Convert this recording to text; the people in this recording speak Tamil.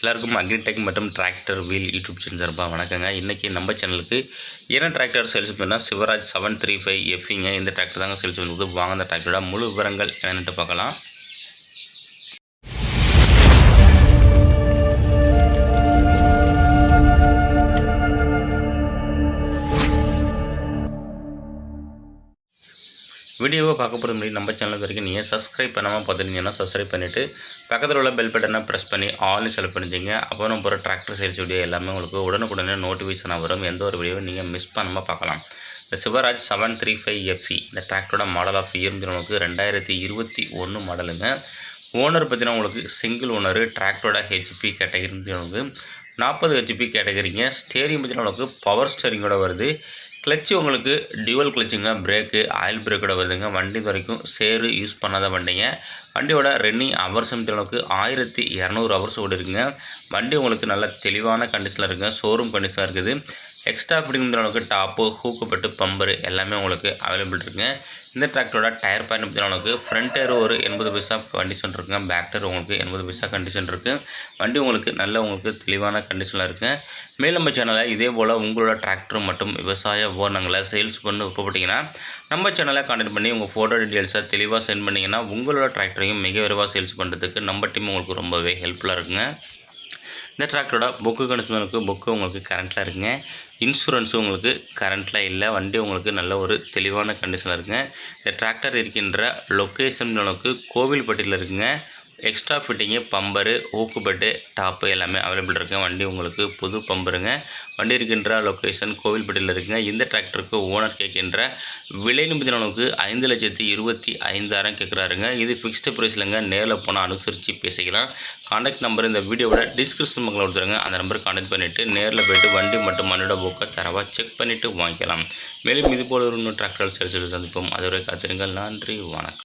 எல்லாருக்கும் அக்ரிடெக் மற்றும் டிராக்டர் வீல் யூடியூப் சேனல் சார்பாக வணக்கங்க. இன்றைக்கி நம்ம சேனலுக்கு என்ன டிராக்டர் சேல்ஸ் பண்ணால் சிவராஜ் செவன் த்ரீ ஃபைவ் எஃப்இங்க இந்த டிராக்டர் தாங்க சேல்ஸ் பண்ணுறது வாங்க அந்த டிராக்டரோட முழு விவரங்கள் என்னென்ட்டு பார்க்கலாம். வீடியோவை பார்க்க போகிறது முன்னாடி நம்ம சேனலுக்கு வரைக்கும் நீங்கள் சப்ஸ்கிரைப் பண்ணாமல் பார்த்துருந்தீங்கன்னா சப்ஸ்கிரைப் பண்ணிவிட்டு பக்கத்தில் உள்ள பெல் பட்டனை ப்ரெஸ் பண்ணி ஆல்னு செலக்ட் பண்ணிச்சிங்க அப்போ நம்ம போகிற டிராக்டர் சேல்ஸ் வீடியோ எல்லாமே உங்களுக்கு உடனுக்குடனே நோட்டிஃபிகேஷன் வரும். எந்த ஒரு வீடியோவும் நீங்கள் மிஸ் பண்ணாமல் பார்க்கலாம். இந்த Swaraj seven three five FE இந்த டிராக்டரோட மாடல் ஆஃப் இயர் உங்களுக்கு ரெண்டாயிரத்தி இருபத்தி ஒன்று மாடலுங்க ஓனர் பார்த்தீங்கன்னா உங்களுக்கு சிங்கிள் ஓனரு டிராக்டரோட ஹெச்பி கேட்டகரி உங்களுக்கு நாற்பது ஹெச்பி கேட்டகரிங்க. ஸ்டேரிங் பார்த்தீங்கன்னா உங்களுக்கு பவர் ஸ்டேரிங்கோட வருது. கிளச்சு உங்களுக்கு டியூவல் கிளச்சுங்க பிரேக்கு ஆயில் பிரேக்கோட வருதுங்க. வண்டி வரைக்கும் சேரு யூஸ் பண்ணாத வண்டிங்க. வண்டியோட ரன்னிங் ஹவர்ஸ் அளவுக்கு ஆயிரத்தி இரநூறு ஹவர்ஸ் ஓடி இருக்குங்க வண்டி உங்களுக்கு நல்ல தெளிவான கண்டிஷனில் இருக்குங்க. ஷோரூம் கண்டிஷனாக இருக்குது. எக்ஸ்ட்ரா ஃபிட்டிங் அளவுக்கு டாப்பு ஹூக்கு பெட்டு பம்பரு எல்லாமே உங்களுக்கு அவைலபிள் இருக்குங்க இந்த டிராக்டரோட டயர் பாயிண்ட் பார்த்தீங்கன்னா உங்களுக்கு ஃப்ரண்ட் டயர் ஒரு எண்பது பைசா கண்டிஷன் இருக்குங்க பேக் டயர் உங்களுக்கு எண்பது பைசா கண்டிஷன் இருக்குது வண்டி உங்களுக்கு நல்ல உங்களுக்கு தெளிவான கண்டிஷனில் இருக்குங்க மேலும் நம்ம சேனலை இதே போல் உங்களோட டிராக்டர் மற்றும் விவசாய உபகரணங்களை சேல்ஸ் பண்ணி விருப்பப்பட்டீங்கன்னா நம்ம சேனலை கான்டெக்ட் பண்ணி உங்கள் ஃபோட்டோ டீட்டெயில்ஸை தெளிவாக சென்ட் பண்ணிங்கன்னா உங்களோட டிராக்டரையும் மிக விரைவாக சேல்ஸ் பண்ணுறதுக்கு நம்ம டீம் உங்களுக்கு ரொம்பவே ஹெல்ப்ஃபுல்லாக இருக்குங்க. இந்த டிராக்டரோட புக்கு கண்டிஷனுக்கு புக்கு உங்களுக்கு கரண்ட்டில் இருக்குங்க. இன்சூரன்ஸு உங்களுக்கு கரண்ட்டில் இல்லை. வண்டி உங்களுக்கு நல்ல ஒரு தெளிவான கண்டிஷனில் இருக்குங்க. இந்த டிராக்டர் இருக்கின்ற லொக்கேஷன் உங்களுக்கு கோவில்பட்டியில் இருக்குங்க. எக்ஸ்ட்ரா ஃபிட்டிங்கு பம்பரு ஊக்குபட்டு டாப்பு எல்லாமே அவைலபிள் இருக்குங்க. வண்டி உங்களுக்கு புது பம்பருங்க வண்டி இருக்கின்ற லொக்கேஷன் கோவில்பட்டியில் இருக்குங்க. இந்த டிராக்டருக்கு ஓனர் கேட்கின்ற விலை நிமிடங்களுக்கு ஐந்து லட்சத்தி இருபத்தி ஐந்தாயிரம் கேட்குறாருங்க. இது ஃபிக்ஸ்டு ப்ரைஸ்லங்க நேரில் போனால் அனுசரித்து பேசிக்கலாம். காண்டாக்ட் நம்பர் இந்த வீடியோவோட டிஸ்கிரிப்ஷன் பக்கம் கொடுத்துருங்க. அந்த நம்பர் காண்டாக்ட் பண்ணிவிட்டு நேரில் போய்ட்டு வண்டி மற்றும் மண்ணோட புக்கை தரவாக செக் பண்ணிவிட்டு வாங்கிக்கலாம். மேலும் இது போல ஒரு இன்னும் டிராக்டர் சேல்ஸ் சந்திப்போம். அதுவரை காத்திருங்கள். நன்றி. வணக்கம்.